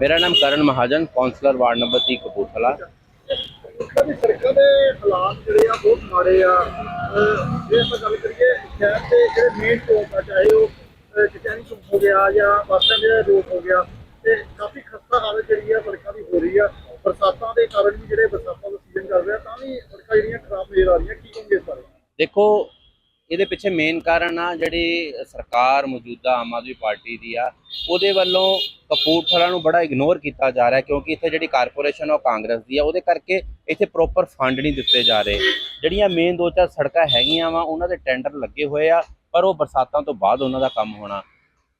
ਮੇਰਾ ਨਾਮ Karan Mahajan councillor ward number 30 Kapurthala. ਸੜਕਾਂ ਦੇ ਹਾਲਾਤ ਜਿਹੜੇ ਆ ਬਹੁਤ ਮਾੜੇ ਆ ਜੇ ਆਪਾਂ ਗੱਲ ਕਰੀਏ ਸ਼ਹਿਰ ਦੇ ਜਿਹੜੇ ਮੇਨ ਚੌਕ ਆ ਚਾਹੇ ਉਹ ਅਹ ਕਚਹਿਰੀ ਚੌਕ ਹੋ ਗਿਆ ਜਾਂ ਬੱਸ ਸਟੈਂਡ ਜਿਹੜਾ ਰੋਡ ਹੋ ਗਿਆ ਤੇ ਕਾਫੀ ਖਸਤਾ ਹਾਲਤ ਜਿਹੜੀ ਆ ਸੜਕਾਂ ਦੀ ਹੋ ਰਹੀ ਆ ਬਰਸਾਤਾਂ ਦੇ ਕਾਰਨ ਵੀ ਜਿਹੜੇ ਬਰਸਾਤਾਂ ਦਾ ਸੀਜ਼ਨ ਚੱਲ ਰਿਹਾ ਤਾਂ ਵੀ ਸੜਕਾਂ ਜਿਹੜੀਆਂ ਖਰਾਬ ਨਜ਼ਰ ਆ ਰਹੀਆਂ ਕੀ ਕਹੋਗੇ ਇਸ ਬਾਰੇ ਦੇਖੋ ਇਹਦੇ ਪਿੱਛੇ ਮੇਨ ਕਾਰਨ ਆ ਜਿਹੜੀ ਸਰਕਾਰ ਮੌਜੂਦਾ ਆਮ ਆਦਮੀ ਪਾਰਟੀ ਦੀ ਆ, ਉਹਦੇ ਵੱਲੋਂ ਕਪੂਰਥਲਾ ਨੂੰ ਬੜਾ ਇਗਨੋਰ ਕੀਤਾ ਜਾ ਰਿਹਾ ਕਿਉਂਕਿ ਇੱਥੇ ਜਿਹੜੀ ਕਾਰਪੋਰੇਸ਼ਨ ਉਹ ਕਾਂਗਰਸ ਦੀ ਆ, ਉਹਦੇ ਕਰਕੇ ਇੱਥੇ ਪ੍ਰੋਪਰ ਫੰਡ ਨਹੀਂ ਦਿੱਤੇ ਜਾ ਰਹੇ। ਜਿਹੜੀਆਂ ਮੇਨ ਦੋ ਚਾਰ ਸੜਕਾਂ ਹੈਗੀਆਂ ਵਾ, ਉਹਨਾਂ ਦੇ ਟੈਂਡਰ ਲੱਗੇ ਹੋਏ ਆ, ਪਰ ਉਹ ਬਰਸਾਤਾਂ ਤੋਂ ਬਾਅਦ ਉਹਨਾਂ ਦਾ ਕੰਮ ਹੋਣਾ।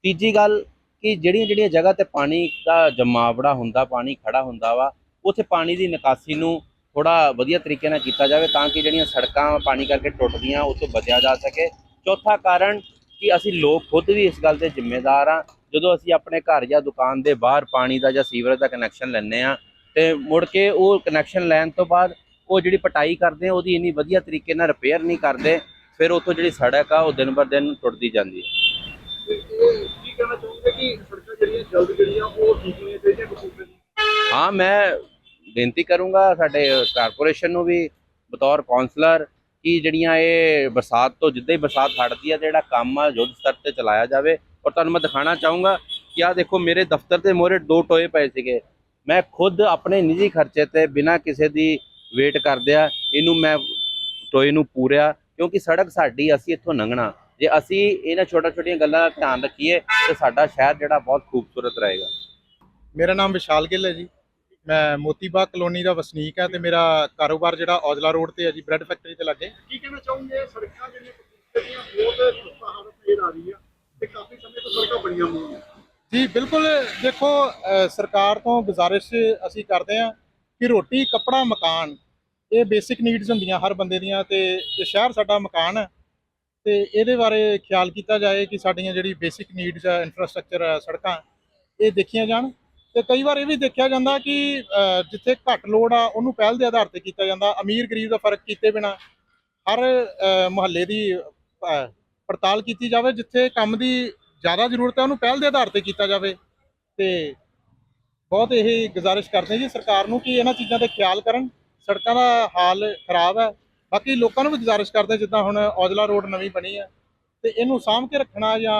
ਤੀਜੀ ਗੱਲ ਕਿ ਜਿਹੜੀਆਂ ਜਿਹੜੀਆਂ ਜਗ੍ਹਾ ਤੇ ਪਾਣੀ ਦਾ ਜਮਾਵੜਾ ਹੁੰਦਾ, ਪਾਣੀ ਖੜਾ ਹੁੰਦਾ ਵਾ, ਉੱਥੇ ਪਾਣੀ ਦੀ ਨਿਕਾਸੀ ਨੂੰ ਥੋੜਾ ਵਧੀਆ ਤਰੀਕੇ ਨਾਲ ਕੀਤਾ ਜਾਵੇ ਤਾਂ ਕਿ ਜਿਹੜੀਆਂ ਸੜਕਾਂ ਪਾਣੀ ਕਰਕੇ ਟੁੱਟਦੀਆਂ ਉਹ ਤੋਂ ਬਚਿਆ ਜਾ ਸਕੇ। ਚੌਥਾ ਕਾਰਨ ਕਿ ਅਸੀਂ ਲੋਕ ਖੁਦ ਵੀ ਇਸ ਗੱਲ ਦੇ ਜ਼ਿੰਮੇਦਾਰ ਆ ਜਦੋਂ ਅਸੀਂ ਆਪਣੇ ਘਰ ਜਾਂ ਦੁਕਾਨ ਦੇ ਬਾਹਰ ਪਾਣੀ ਦਾ ਜਾਂ ਸੀਵਰੇਜ ਦਾ ਕਨੈਕਸ਼ਨ ਲੈਂਦੇ ਆ ਤੇ ਮੁੜ ਕੇ ਉਹ ਕਨੈਕਸ਼ਨ ਲੈਣ ਤੋਂ ਬਾਅਦ ਉਹ ਜਿਹੜੀ ਪਟਾਈ ਕਰਦੇ ਆ ਉਹਦੀ ਇੰਨੀ ਵਧੀਆ ਤਰੀਕੇ ਨਾਲ ਰਿਪੇਅਰ ਨਹੀਂ ਕਰਦੇ ਫਿਰ ਉੱਥੋਂ ਜਿਹੜੀ ਸੜਕ ਆ ਉਹ ਦਿਨ ਬਰ ਦਿਨ ਟੁੱਟਦੀ ਜਾਂਦੀ ਹੈ। ਕੀ ਕਹਿਣਾ ਚਾਹੋਗੇ ਕਿ ਸੜਕਾਂ ਜਿਹੜੀਆਂ ਜਲਦ ਜਿਹੜੀਆਂ ਉਹ ਠੀਕ ਹੋਣੀਆਂ ਚਾਹੀਦੀਆਂ ਕਪੂਰਥਲੇ ਦੀ ਹਾਂ ਮੈਂ ਬੇਨਤੀ ਕਰੂੰਗਾ ਸਾਡੇ ਕਾਰਪੋਰੇਸ਼ਨ ਨੂੰ ਵੀ ਬਤੌਰ ਕਾਉਂਸਲਰ ਕਿ ਜਿਹੜੀਆਂ ਇਹ ਬਰਸਾਤ ਤੋਂ ਜਿੱਦਾਂ ਹੀ ਬਰਸਾਤ ਹਟਦੀ ਆ, ਜਿਹੜਾ ਕੰਮ ਆ, ਯੁੱਧ ਸਤਰ ਤੇ ਚਲਾਇਆ ਜਾਵੇ। ਔਰ ਤੁਹਾਨੂੰ ਮੈਂ ਦਿਖਾਣਾ ਚਾਹੂੰਗਾ ਕਿ ਆ ਦੇਖੋ, ਮੇਰੇ ਦਫ਼ਤਰ ਦੇ ਮੋਰੇ ਦੋ ਟੋਏ ਪਏ ਸੀਗੇ। ਮੈਂ ਖੁਦ ਆਪਣੇ ਨਿੱਜੀ ਖਰਚੇ ਤੇ ਬਿਨਾਂ ਕਿਸੇ ਦੀ ਵੇਟ ਕਰਦਿਆਂ ਇਹਨੂੰ ਮੈਂ ਟੋਏ ਨੂੰ ਪੂਰਿਆ, ਕਿਉਂਕਿ ਸੜਕ ਸਾਡੀ, ਅਸੀਂ ਇੱਥੋਂ ਲੰਘਣਾ। ਜੇ ਅਸੀਂ ਇਹਨਾਂ ਛੋਟਾ ਛੋਟੀਆਂ ਗੱਲਾਂ ਦਾ ਧਿਆਨ ਰੱਖੀਏ, ਤੇ ਸਾਡਾ ਸ਼ਹਿਰ ਜਿਹੜਾ ਬਹੁਤ ਖੂਬਸੂਰਤ ਰਹੇਗਾ। ਮੇਰਾ ਨਾਮ ਵਿਸ਼ਾਲ ਗਿੱਲ ਹੈ ਜੀ। ਮੈਂ ਮੋਤੀਬਾਗ ਕਲੋਨੀ ਦਾ ਵਸਨੀਕ ਹਾਂ ਤੇ ਮੇਰਾ ਕਾਰੋਬਾਰ ਜਿਹੜਾ ਔਜਲਾ ਰੋਡ ਤੇ ਹੈ ਜੀ ਬ੍ਰੈਡ ਫੈਕਟਰੀ ਤੇ ਲੱਗੇ। ਕੀ ਕਹਿਣਾ ਚਾਹੋਗੇ? ਸੜਕਾਂ ਜਿਹੜੀਆਂ ਬਹੁਤ ਖਸਤਾ ਹਾਲਤ ਆ ਰਹੀ ਆ ਤੇ ਕਾਫੀ ਸਮੇਂ ਤੋਂ ਸੜਕਾਂ ਬਣੀਆਂ ਹੋਈਆਂ। ਜੀ ਬਿਲਕੁਲ ਦੇਖੋ ਸਰਕਾਰ ਤੋਂ ਗੁਜ਼ਾਰਿਸ਼ ਅਸੀਂ ਕਰਦੇ ਹਾਂ ਕਿ ਰੋਟੀ ਕੱਪੜਾ ਮਕਾਨ ਇਹ ਬੇਸਿਕ ਨੀਡਸ ਹੁੰਦੀਆਂ ਹਰ ਬੰਦੇ ਦੀਆਂ ਤੇ ਇਹ ਸ਼ਹਿਰ ਸਾਡਾ ਮਕਾਨ ਹੈ ਤੇ ਇਹਦੇ ਬਾਰੇ ਖਿਆਲ ਕੀਤਾ ਜਾਏ ਕਿ ਸਾਡੀਆਂ ਜਿਹੜੀ ਬੇਸਿਕ ਨੀਡਸ ਹੈ ਇਨਫਰਾਸਟ੍ਰਕਚਰ ਸੜਕਾਂ ਇਹ ਦੇਖੀਆਂ ਜਾਣ। ਤੇ ਕਈ ਵਾਰ ਇਹ ਵੀ ਦੇਖਿਆ ਜਾਂਦਾ ਕਿ ਜਿੱਥੇ ਘੱਟ ਲੋੜ ਆ, ਉਹਨੂੰ ਪਹਿਲ ਦੇ ਆਧਾਰ ਤੇ ਕੀਤਾ ਜਾਂਦਾ। ਅਮੀਰ ਗਰੀਬ ਦਾ ਫ਼ਰਕ ਕੀਤੇ ਬਿਨਾ ਹਰ ਮੁਹੱਲੇ ਦੀ ਪੜਤਾਲ ਕੀਤੀ ਜਾਵੇ, ਜਿੱਥੇ ਕੰਮ ਦੀ ਜ਼ਿਆਦਾ ਜ਼ਰੂਰਤ ਹੈ, ਉਹਨੂੰ ਪਹਿਲ ਦੇ ਆਧਾਰ ਤੇ ਕੀਤਾ ਜਾਵੇ। ਤੇ ਬਹੁਤ ਇਹ ਗੁਜ਼ਾਰਿਸ਼ ਕਰਦੇ ਜੀ ਸਰਕਾਰ ਨੂੰ ਕਿ ਇਹਨਾਂ ਚੀਜ਼ਾਂ ਤੇ ਖਿਆਲ ਕਰਨ। ਸੜਕਾਂ ਦਾ ਹਾਲ ਖਰਾਬ ਹੈ। ਬਾਕੀ ਲੋਕਾਂ ਨੂੰ ਵੀ ਗੁਜ਼ਾਰਿਸ਼ ਕਰਦੇ ਜਿੱਦਾਂ ਹੁਣ ਔਜਲਾ ਰੋਡ ਨਵੀਂ ਬਣੀ ਹੈ। ਤੇ ਇਹਨੂੰ ਸਾਂਭ ਕੇ ਰੱਖਣਾ ਜਾਂ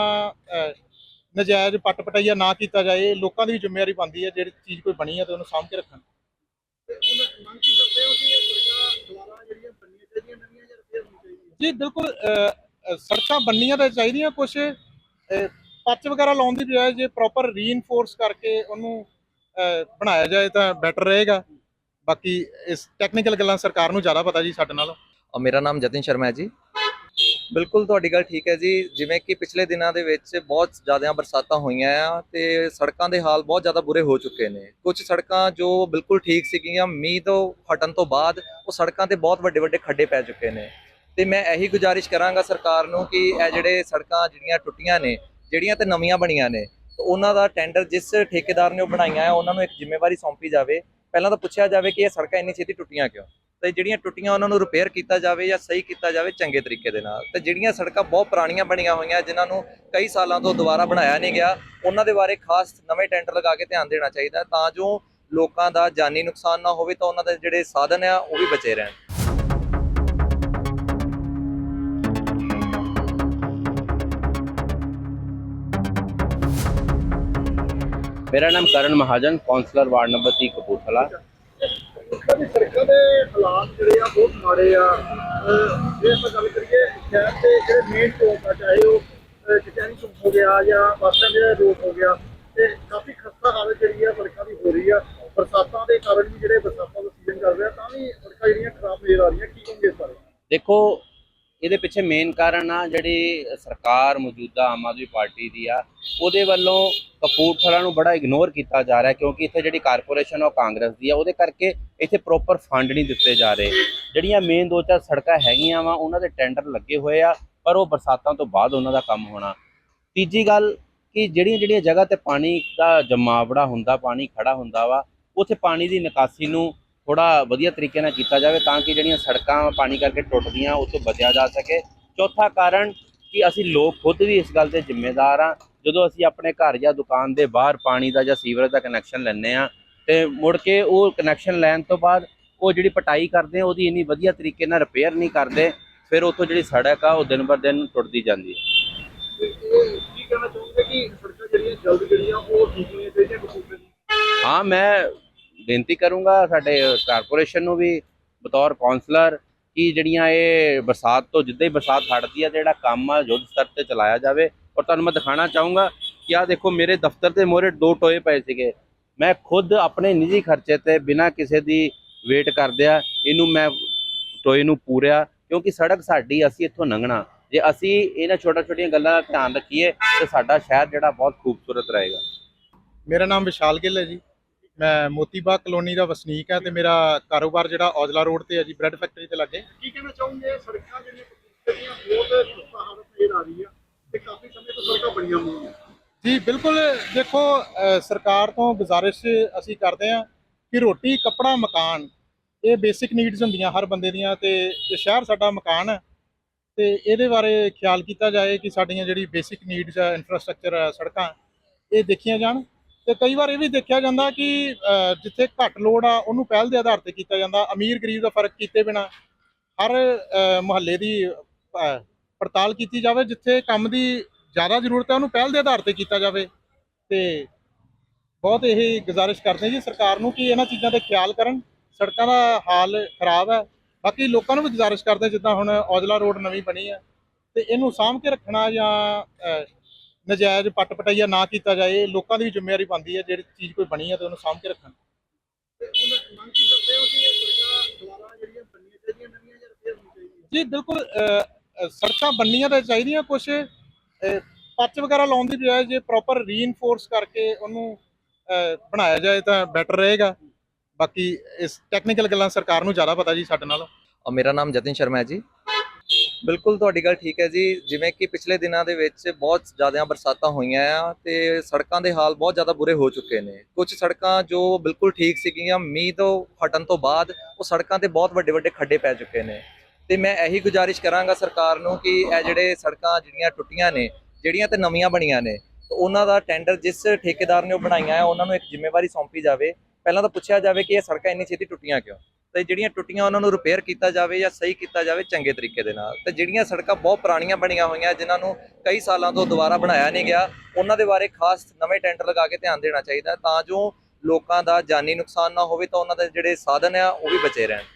ਨਜਾਇਜ਼ ਪੱਟ ਪਟਾਈਆ ਨਾ ਕੀਤਾ ਜਾਏ ਲੋਕਾਂ ਦੀ ਵੀ ਜ਼ਿੰਮੇਵਾਰੀ ਬਣਦੀ ਹੈ ਜਿਹੜੀ ਚੀਜ਼ ਕੋਈ ਬਣੀ ਹੈ ਤੇ ਉਹਨੂੰ ਸਾਂਭ ਕੇ ਰੱਖਣ। ਤੇ ਹੁਣ ਮੰਗ ਕੀ ਕਰਦੇ ਹੋ ਕਿ ਇਹ ਸੜਕਾਂ ਦੁਆਰਾ ਜਿਹੜੀਆਂ ਬਣਨੀਆਂ ਚਾਹੀਦੀਆਂ ਨਵੀਆਂ ਜਾਂ ਬਿਲਕੁਲ ਸੜਕਾਂ ਬਣਨੀਆਂ ਤਾਂ ਚਾਹੀਦੀਆਂ ਕੁਝ ਪੱਚ ਵਗੈਰਾ ਲਾਉਣ ਦੀ ਬਜਾਏ ਜੇ ਪ੍ਰੋਪਰ ਰੀਇਨਫੋਰਸ ਕਰਕੇ ਉਹਨੂੰ ਬਣਾਇਆ ਜਾਏ ਤਾਂ ਬੈਟਰ ਰਹੇਗਾ। ਬਾਕੀ ਇਸ ਟੈਕਨੀਕਲ ਗੱਲਾਂ ਸਰਕਾਰ ਨੂੰ ਜ਼ਿਆਦਾ ਪਤਾ ਜੀ ਸਾਡੇ ਨਾਲੋਂ। ਔਰ ਮੇਰਾ ਨਾਮ ਜਤਿਨ ਸ਼ਰਮਾ ਹੈ ਜੀ। ਬਿਲਕੁਲ ਤੁਹਾਡੀ ਗੱਲ ਠੀਕ ਹੈ ਜੀ। ਜਿਵੇਂ ਕਿ ਪਿਛਲੇ ਦਿਨਾਂ ਦੇ ਵਿੱਚ ਬਹੁਤ ਜ਼ਿਆਦਾ ਬਰਸਾਤਾਂ ਹੋਈਆਂ ਆ ਤੇ ਸੜਕਾਂ ਦੇ ਹਾਲ ਬਹੁਤ ਜ਼ਿਆਦਾ ਬੁਰੇ ਹੋ ਚੁੱਕੇ ਨੇ। ਕੁਝ ਸੜਕਾਂ ਜੋ ਬਿਲਕੁਲ ਠੀਕ ਸੀਗੀਆਂ, ਮੀਂਹ ਤੋਂ ਹਟਣ ਤੋਂ ਬਾਅਦ ਉਹ ਸੜਕਾਂ ਤੇ ਬਹੁਤ ਵੱਡੇ ਵੱਡੇ ਖੱਡੇ ਪੈ ਚੁੱਕੇ ਨੇ। ਤੇ ਮੈਂ ਇਹੀ ਗੁਜ਼ਾਰਿਸ਼ ਕਰਾਂਗਾ ਸਰਕਾਰ ਨੂੰ ਕਿ ਇਹ ਜਿਹੜੇ ਸੜਕਾਂ ਜਿਹੜੀਆਂ ਟੁੱਟੀਆਂ ਨੇ, ਜਿਹੜੀਆਂ ਤੇ ਨਵੀਆਂ ਬਣੀਆਂ ਨੇ ਉਹਨਾਂ ਦਾ ਟੈਂਡਰ ਜਿਸ ਠੇਕੇਦਾਰ ਨੇ ਉਹ ਬਣਾਈਆਂ ਆ, ਉਹਨਾਂ ਨੂੰ ਇੱਕ ਜ਼ਿੰਮੇਵਾਰੀ ਸੌਂਪੀ ਜਾਵੇ। ਪਹਿਲਾਂ ਤਾਂ ਪੁੱਛਿਆ ਜਾਵੇ ਕਿ ਇਹ ਸੜਕਾਂ ਇੰਨੀ ਛੇਤੀ ਟੁੱਟੀਆਂ ਕਿਉਂ? ਤੇ ਜਿਹੜੀਆਂ ਟੁੱਟੀਆਂ ਉਹਨਾਂ ਨੂੰ ਰਿਪੇਅਰ ਕੀਤਾ ਜਾਵੇ ਜਾਂ ਸਹੀ ਕੀਤਾ ਜਾਵੇ ਚੰਗੇ ਤਰੀਕੇ ਦੇ ਨਾਲ। ਤੇ ਜਿਹੜੀਆਂ ਸੜਕਾਂ ਬਹੁਤ ਪੁਰਾਣੀਆਂ ਬਣੀਆਂ ਹੋਈਆਂ, ਜਿਨ੍ਹਾਂ ਨੂੰ ਕਈ ਸਾਲਾਂ ਤੋਂ ਦੁਬਾਰਾ ਬਣਾਇਆ ਨਹੀਂ ਗਿਆ, ਉਹਨਾਂ ਦੇ ਬਾਰੇ ਖਾਸ ਨਵੇਂ ਟੈਂਡਰ ਲਗਾ ਕੇ ਧਿਆਨ ਦੇਣਾ ਚਾਹੀਦਾ ਤਾਂ ਜੋ ਲੋਕਾਂ ਦਾ ਜਾਨੀ ਨੁਕਸਾਨ ਨਾ ਹੋਵੇ ਤਾਂ ਉਹਨਾਂ ਦੇ ਜਿਹੜੇ ਸਾਧਨ ਆ, ਉਹ ਵੀ ਬਚੇ ਰਹਿਣ। ਮੇਰਾ ਨਾਮ Karan Mahajan councillor ward number 30 Kapurthala. ਕਦੀ ਸੜਕਾਂ ਦੇ ਹਾਲਾਤ ਜਿਹੜੇ ਆ ਬਹੁਤ ਮਾੜੇ ਆ। ਜੇ ਆਪਾਂ ਗੱਲ ਕਰੀਏ ਸ਼ਹਿਰ ਦੇ ਜਿਹੜੇ ਮੇਨ ਚੌਕ ਆ, ਚਾਹੇ ਉਹ ਕਚਹਿਰੀ ਚੌਕ ਹੋ ਗਿਆ ਜਾਂ ਬੱਸ ਸਟੈਂਡ ਜਿਹੜਾ ਰੋਡ ਹੋ ਗਿਆ, ਤੇ ਕਾਫੀ ਖਸਤਾ ਹਾਲਤ ਜਿਹੜੀ ਆ ਸੜਕਾਂ ਦੀ ਹੋ ਰਹੀ ਆ। ਬਰਸਾਤਾਂ ਦੇ ਕਾਰਨ ਵੀ ਜਿਹੜੇ ਬਰਸਾਤਾਂ ਦਾ ਸੀਜ਼ਨ ਚੱਲ ਰਿਹਾ, ਤਾਂ ਵੀ ਸੜਕਾਂ ਜਿਹੜੀਆਂ ਖਰਾਬ ਨਜ਼ਰ ਆ ਰਹੀਆਂ, ਕੀ ਕਹੋਗੇ ਇਸ ਬਾਰੇ? ਦੇਖੋ ਇਹਦੇ ਪਿੱਛੇ ਮੇਨ ਕਾਰਨ ਆ ਜਿਹੜੀ ਸਰਕਾਰ ਮੌਜੂਦਾ ਆਮ ਆਦਮੀ ਪਾਰਟੀ ਦੀ ਆ, ਉਹਦੇ ਵੱਲੋਂ ਕਪੂਰਥਲਾ ਨੂੰ ਬੜਾ ਇਗਨੋਰ ਕੀਤਾ ਜਾ ਰਿਹਾ ਕਿਉਂਕਿ ਇੱਥੇ ਜਿਹੜੀ ਕਾਰਪੋਰੇਸ਼ਨ ਉਹ ਕਾਂਗਰਸ ਦੀ ਆ, ਉਹਦੇ ਕਰਕੇ ਇੱਥੇ ਪ੍ਰੋਪਰ ਫੰਡ ਨਹੀਂ ਦਿੱਤੇ ਜਾ ਰਹੇ। ਜਿਹੜੀਆਂ ਮੇਨ ਦੋ ਚਾਰ ਸੜਕਾਂ ਹੈਗੀਆਂ ਵਾ, ਉਹਨਾਂ ਦੇ ਟੈਂਡਰ ਲੱਗੇ ਹੋਏ ਆ, ਪਰ ਉਹ ਬਰਸਾਤਾਂ ਤੋਂ ਬਾਅਦ ਉਹਨਾਂ ਦਾ ਕੰਮ ਹੋਣਾ। ਤੀਜੀ ਗੱਲ ਕਿ ਜਿਹੜੀਆਂ ਜਿਹੜੀਆਂ ਜਗ੍ਹਾ ਤੇ ਪਾਣੀ ਦਾ ਜਮਾਵੜਾ ਹੁੰਦਾ, ਪਾਣੀ ਖੜਾ ਹੁੰਦਾ ਵਾ, ਉੱਥੇ ਪਾਣੀ ਦੀ ਨਿਕਾਸੀ ਨੂੰ ਥੋੜਾ ਵਧੀਆ ਤਰੀਕੇ ਨਾਲ ਕੀਤਾ ਜਾਵੇ ਤਾਂ ਕਿ ਜਿਹੜੀਆਂ ਸੜਕਾਂ ਪਾਣੀ ਕਰਕੇ ਟੁੱਟਦੀਆਂ ਉਹ ਤੋਂ ਬਚਿਆ ਜਾ ਸਕੇ। ਚੌਥਾ ਕਾਰਨ ਕਿ ਅਸੀਂ ਲੋਕ ਖੁਦ ਵੀ ਇਸ ਗੱਲ ਦੇ ਜ਼ਿੰਮੇਦਾਰ ਆ ਜਦੋਂ ਅਸੀਂ ਆਪਣੇ ਘਰ ਜਾਂ ਦੁਕਾਨ ਦੇ ਬਾਹਰ ਪਾਣੀ ਦਾ ਜਾਂ ਸੀਵਰੇਜ ਦਾ ਕਨੈਕਸ਼ਨ ਲੈਂਦੇ ਆ ਤੇ ਮੁੜ ਕੇ ਉਹ ਕਨੈਕਸ਼ਨ ਲੈਣ ਤੋਂ ਬਾਅਦ ਉਹ ਜਿਹੜੀ ਪਟਾਈ ਕਰਦੇ ਆ ਉਹਦੀ ਇੰਨੀ ਵਧੀਆ ਤਰੀਕੇ ਨਾਲ ਰਿਪੇਅਰ ਨਹੀਂ ਕਰਦੇ ਫਿਰ ਉੱਥੋਂ ਜਿਹੜੀ ਸੜਕ ਆ ਉਹ ਦਿਨ ਬਰ ਦਿਨ ਟੁੱਟਦੀ ਜਾਂਦੀ ਹੈ। ਤੇ ਇਹ ਕੀ ਕਹਿਣਾ ਚਾਹੁੰਦੇ ਕਿ ਸੜਕਾਂ ਜਿਹੜੀਆਂ ਜਲਦ ਜਿਹੜੀਆਂ ਉਹ ਠੀਕ ਹੋਣੀਆਂ ਚਾਹੀਦੀਆਂ ਕਪੂਰਥਲੇ ਦੀਆਂ ਹਾਂ ਮੈਂ ਬੇਨਤੀ ਕਰੂੰਗਾ ਸਾਡੇ ਕਾਰਪੋਰੇਸ਼ਨ ਨੂੰ ਵੀ ਬਤੌਰ ਕਾਉਂਸਲਰ ਕਿ ਜਿਹੜੀਆਂ ਇਹ ਬਰਸਾਤ ਤੋਂ ਜਿੱਦਾਂ ਹੀ ਬਰਸਾਤ ਹਟਦੀ ਆ, ਜਿਹੜਾ ਕੰਮ ਆ, ਯੁੱਧ ਸਤਰ ਤੇ ਚਲਾਇਆ ਜਾਵੇ। ਔਰ ਤੁਹਾਨੂੰ ਮੈਂ ਦਿਖਾਣਾ ਚਾਹੂੰਗਾ ਕਿ ਆ ਦੇਖੋ, ਮੇਰੇ ਦਫ਼ਤਰ ਦੇ ਮੋਹਰੇ ਦੋ ਟੋਏ ਪਏ ਸੀਗੇ। ਮੈਂ ਖੁਦ ਆਪਣੇ ਨਿੱਜੀ ਖਰਚੇ ਤੇ ਬਿਨਾਂ ਕਿਸੇ ਦੀ ਵੇਟ ਕਰਦਿਆਂ ਇਹਨੂੰ ਮੈਂ ਟੋਏ ਨੂੰ ਪੂਰਿਆ, ਕਿਉਂਕਿ ਸੜਕ ਸਾਡੀ, ਅਸੀਂ ਇੱਥੋਂ ਲੰਘਣਾ। ਜੇ ਅਸੀਂ ਇਹਨਾਂ ਛੋਟਾ ਛੋਟੀਆਂ ਗੱਲਾਂ ਦਾ ਧਿਆਨ ਰੱਖੀਏ, ਤੇ ਸਾਡਾ ਸ਼ਹਿਰ ਜਿਹੜਾ ਬਹੁਤ ਖੂਬਸੂਰਤ ਰਹੇਗਾ। ਮੇਰਾ ਨਾਮ ਵਿਸ਼ਾਲ ਗਿੱਲ ਹੈ ਜੀ। ਮੈਂ ਮੋਤੀਬਾਗ ਕਲੋਨੀ ਦਾ ਵਸਨੀਕ ਹਾਂ ਤੇ ਮੇਰਾ ਕਾਰੋਬਾਰ ਜਿਹੜਾ ਔਜਲਾ ਰੋਡ ਤੇ ਹੈ ਜੀ ਬ੍ਰੈਡ ਫੈਕਟਰੀ ਤੇ ਲੱਗੇ। ਕੀ ਕਹਿਣਾ ਚਾਹੋਗੇ? ਸੜਕਾਂ ਜਿਹੜੀਆਂ ਬਹੁਤ ਹਾਲਤ ਨਜ਼ਰ ਆ ਰਹੀ ਆ ਤੇ ਕਾਫੀ ਸਮੇਂ ਤੋਂ ਸੜਕਾਂ ਬਣੀਆਂ ਹੋਈਆਂ ਜੀ ਬਿਲਕੁਲ ਦੇਖੋ ਸਰਕਾਰ ਤੋਂ ਗੁਜ਼ਾਰਿਸ਼ ਅਸੀਂ ਕਰਦੇ ਹਾਂ ਕਿ ਰੋਟੀ ਕੱਪੜਾ ਮਕਾਨ ਇਹ ਬੇਸਿਕ ਨੀਡਸ ਹੁੰਦੀਆਂ ਹਰ ਬੰਦੇ ਦੀਆਂ ਤੇ ਇਹ ਸ਼ਹਿਰ ਸਾਡਾ ਮਕਾਨ ਹੈ। ਤੇ ਇਹਦੇ ਬਾਰੇ ਖਿਆਲ ਕੀਤਾ ਜਾਏ ਕਿ ਸਾਡੀਆਂ ਜਿਹੜੀ ਬੇਸਿਕ ਨੀਡਸ ਹੈ ਇਨਫਰਾਸਟ੍ਰਕਚਰ ਸੜਕਾਂ ਇਹ ਦੇਖੀਆਂ ਜਾਣ। ਤੇ ਕਈ ਵਾਰ ਇਹ ਵੀ ਦੇਖਿਆ ਜਾਂਦਾ ਕਿ ਜਿੱਥੇ ਘੱਟ ਲੋੜ ਆ, ਉਹਨੂੰ ਪਹਿਲ ਦੇ ਆਧਾਰ ਤੇ ਕੀਤਾ ਜਾਂਦਾ। ਅਮੀਰ ਗਰੀਬ ਦਾ ਫ਼ਰਕ ਕੀਤੇ ਬਿਨਾ ਹਰ ਮੁਹੱਲੇ ਦੀ ਪੜਤਾਲ ਕੀਤੀ ਜਾਵੇ, ਜਿੱਥੇ ਕੰਮ ਦੀ ਜ਼ਿਆਦਾ ਜ਼ਰੂਰਤ ਹੈ, ਉਹਨੂੰ ਪਹਿਲ ਦੇ ਆਧਾਰ ਤੇ ਕੀਤਾ ਜਾਵੇ। ਤੇ ਬਹੁਤ ਇਹ ਗੁਜ਼ਾਰਿਸ਼ ਕਰਦੇ ਜੀ ਸਰਕਾਰ ਨੂੰ ਕਿ ਇਹਨਾਂ ਚੀਜ਼ਾਂ ਤੇ ਖਿਆਲ ਕਰਨ। ਸੜਕਾਂ ਦਾ ਹਾਲ ਖਰਾਬ ਹੈ। ਬਾਕੀ ਲੋਕਾਂ ਨੂੰ ਵੀ ਗੁਜ਼ਾਰਿਸ਼ ਕਰਦੇ ਜਿੱਦਾਂ ਹੁਣ ਔਜਲਾ ਰੋਡ ਨਵੀਂ ਬਣੀ ਹੈ। ਤੇ ਇਹਨੂੰ ਸਾਂਭ ਕੇ ਰੱਖਣਾ ਜਾਂ ਨਜਾਇਜ਼ ਪੱਟ ਪਟਾਈਆ ਨਾ ਕੀਤਾ ਜਾਏ, ਲੋਕਾਂ ਦੀ ਵੀ ਜ਼ਿੰਮੇਵਾਰੀ ਬਣਦੀ ਹੈ ਜਿਹੜੀ ਚੀਜ਼ ਕੋਈ ਬਣੀ ਹੈ ਤੇ ਉਹਨੂੰ ਸਾਂਭ ਕੇ ਰੱਖਣ। ਜੀ, ਬਿਲਕੁਲ ਸੜਕਾਂ ਬਣਨੀਆਂ ਤਾਂ ਚਾਹੀਦੀਆਂ ਕੁਝ ਪੱਚ ਵਗੈਰਾ ਲਾਉਣ ਦੀ ਬਜਾਏ ਜੇ ਪ੍ਰੋਪਰ ਰੀਇਨਫੋਰਸ ਕਰਕੇ ਉਹਨੂੰ ਬਣਾਇਆ ਜਾਏ ਤਾਂ ਬੈਟਰ ਰਹੇਗਾ। ਬਾਕੀ ਇਸ ਟੈਕਨੀਕਲ ਗੱਲਾਂ ਸਰਕਾਰ ਨੂੰ ਜ਼ਿਆਦਾ ਪਤਾ ਜੀ ਸਾਡੇ ਨਾਲ। ਮੇਰਾ ਨਾਮ ਜਤਿਨ ਸ਼ਰਮਾ ਹੈ ਜੀ। ਬਿਲਕੁਲ, ਤੁਹਾਡੀ ਗੱਲ ਠੀਕ ਹੈ ਜੀ। ਜਿਵੇਂ ਕਿ ਪਿਛਲੇ ਦਿਨਾਂ ਦੇ ਵਿੱਚ ਬਹੁਤ ਜ਼ਿਆਦਾ ਬਰਸਾਤਾਂ ਹੋਈਆਂ ਆ ਤੇ ਸੜਕਾਂ ਦੇ ਹਾਲ ਬਹੁਤ ਜ਼ਿਆਦਾ ਬੁਰੇ ਹੋ ਚੁੱਕੇ ਨੇ। ਕੁਝ ਸੜਕਾਂ ਜੋ ਬਿਲਕੁਲ ਠੀਕ ਸੀਗੀਆਂ, ਮੀਂਹ ਤੋਂ ਹਟਣ ਤੋਂ ਬਾਅਦ ਉਹ ਸੜਕਾਂ ਤੇ ਬਹੁਤ ਵੱਡੇ ਵੱਡੇ ਖੱਡੇ ਪੈ ਚੁੱਕੇ ਨੇ। ਤੇ ਮੈਂ ਇਹੀ ਗੁਜ਼ਾਰਿਸ਼ ਕਰਾਂਗਾ ਸਰਕਾਰ ਨੂੰ ਕਿ ਇਹ ਜਿਹੜੇ ਸੜਕਾਂ ਜਿਹੜੀਆਂ ਟੁੱਟੀਆਂ ਨੇ, ਜਿਹੜੀਆਂ ਤੇ ਨਵੀਆਂ ਬਣੀਆਂ ਨੇ ਉਹਨਾਂ ਦਾ ਟੈਂਡਰ ਜਿਸ ਠੇਕੇਦਾਰ ਨੇ ਉਹ ਬਣਾਈਆਂ ਆ, ਉਹਨਾਂ ਨੂੰ ਇੱਕ ਜ਼ਿੰਮੇਵਾਰੀ ਸੌਂਪੀ ਜਾਵੇ। ਪਹਿਲਾਂ ਤਾਂ ਪੁੱਛਿਆ ਜਾਵੇ ਕਿ ਇਹ ਸੜਕਾਂ ਇੰਨੀ ਛੇਤੀ ਟੁੱਟੀਆਂ ਕਿਉਂ? ਤੇ ਜਿਹੜੀਆਂ ਟੁੱਟੀਆਂ ਉਹਨਾਂ ਨੂੰ ਰਿਪੇਅਰ ਕੀਤਾ ਜਾਵੇ ਜਾਂ ਸਹੀ ਕੀਤਾ ਜਾਵੇ ਚੰਗੇ ਤਰੀਕੇ ਦੇ ਨਾਲ। ਤੇ ਜਿਹੜੀਆਂ ਸੜਕਾਂ ਬਹੁਤ ਪੁਰਾਣੀਆਂ ਬਣੀਆਂ ਹੋਈਆਂ, ਜਿਨ੍ਹਾਂ ਨੂੰ ਕਈ ਸਾਲਾਂ ਤੋਂ ਦੁਬਾਰਾ ਬਣਾਇਆ ਨਹੀਂ ਗਿਆ, ਉਹਨਾਂ ਦੇ ਬਾਰੇ ਖਾਸ ਨਵੇਂ ਟੈਂਡਰ ਲਗਾ ਕੇ ਧਿਆਨ ਦੇਣਾ ਚਾਹੀਦਾ ਤਾਂ ਜੋ ਲੋਕਾਂ ਦਾ ਜਾਨੀ ਨੁਕਸਾਨ ਨਾ ਹੋਵੇ ਤਾਂ ਉਹਨਾਂ ਦੇ ਜਿਹੜੇ ਸਾਧਨ ਆ, ਉਹ ਵੀ ਬਚੇ ਰਹਿਣ।